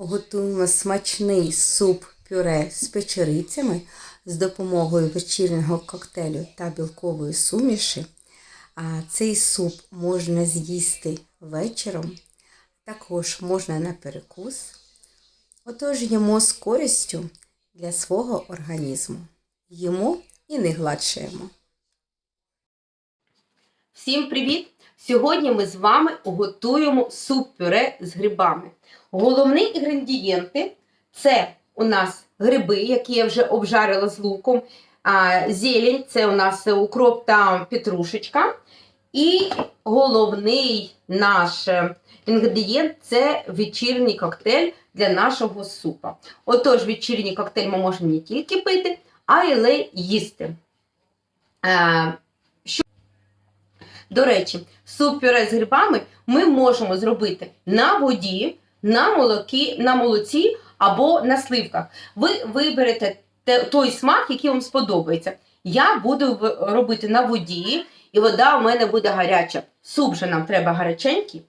Готуємо смачний суп-пюре з печерицями з допомогою вечірнього коктейлю та білкової суміші. Цей суп можна з'їсти вечором, також можна на перекус. Отож їмо з користю для свого організму. Їмо і не гладшуємо. Всім привіт! Сьогодні ми з вами готуємо суп-пюре з грибами. Головні інгредієнти це у нас гриби, які я вже обжарила з луком, зелень це у нас укроп та петрушечка. І головний наш е, інгредієнт це вечірній коктейль для нашого супа. Отож, вечірній коктейль ми можемо не тільки пити, а й їсти. До речі, суп-пюре з грибами ми можемо зробити на воді, на молокі, на молоці або на сливках. Ви виберете той смак, який вам сподобається. Я буду робити на воді, і вода у мене буде гаряча. Суп же нам треба гаряченький.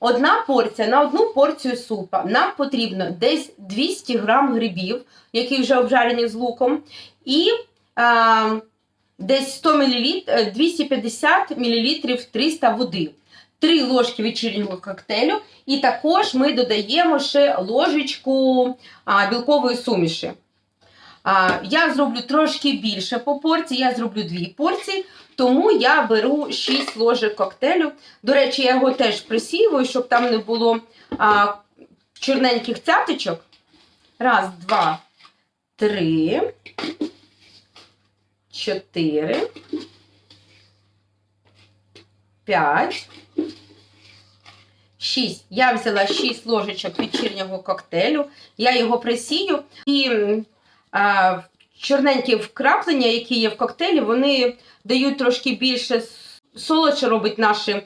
Одна порція на одну порцію супа нам потрібно десь 200 грам грибів, які вже обжарені з луком. І а, десь 100 мл, е, 250 мл 300 води. 3 ложки вечірнього коктейлю. І також ми додаємо ще ложечку а, білкової суміші. А, я зроблю трошки більше по порції, я зроблю 2 порції, тому я беру 6 ложок коктейлю. До речі, я його теж присівую, щоб там не було а, чорненьких цяточок. Раз, два, три чотири, п'ять, шість. Я взяла шість ложечок вечірнього коктейлю. Я його присію. І а, чорненькі вкраплення, які є в коктейлі, вони дають трошки більше солодше робить наш е,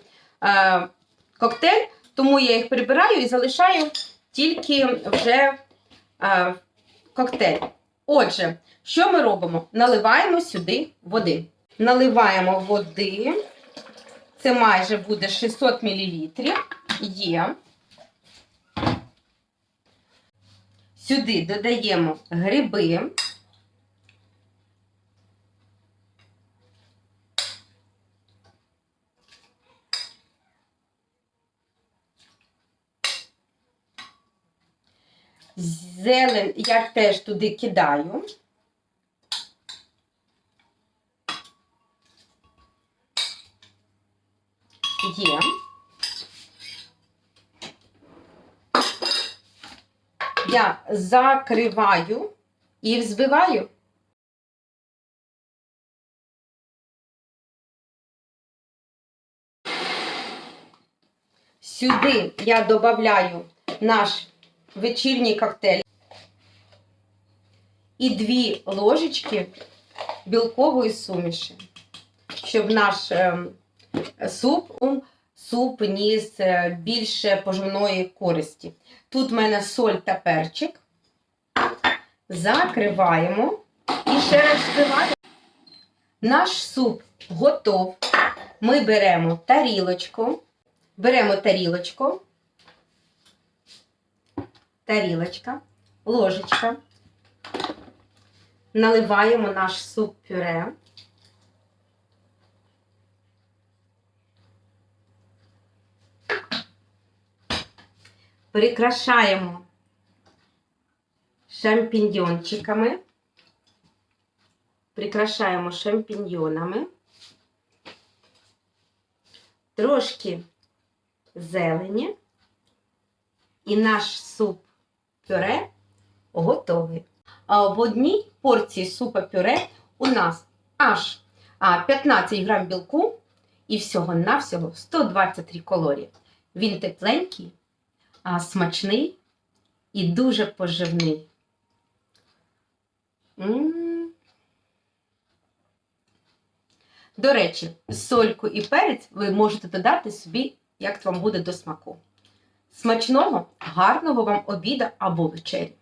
коктейль. Тому я їх прибираю і залишаю тільки вже е, коктейль. Отже, що ми робимо? Наливаємо сюди води. Наливаємо води. Це майже буде 600 мл. Є. Сюди додаємо гриби. Зелень я теж туди кидаю. Є. Я закриваю і взбиваю. Сюди я додаю наш вечірній коктейль і дві ложечки білкової суміші, щоб наш ем, суп, суп ніс е, більше поживної користі. Тут в мене соль та перчик. Закриваємо і ще раз збиваємо. Наш суп готов. Ми беремо тарілочку. Беремо тарілочку. Тарілочка, ложечка. Наливаємо наш суп-пюре. Прикрашаємо шампіньйончиками. Прикрашаємо шампіньйонами. Трошки зелені. І наш суп-пюре готовий. А в одній порції супа-пюре у нас аж 15 грам білку і всього-навсього 123 калорії. Він тепленький, смачний і дуже поживний. До речі, сольку і перець ви можете додати собі, як вам буде до смаку. Смачного, гарного вам обіда або вечері.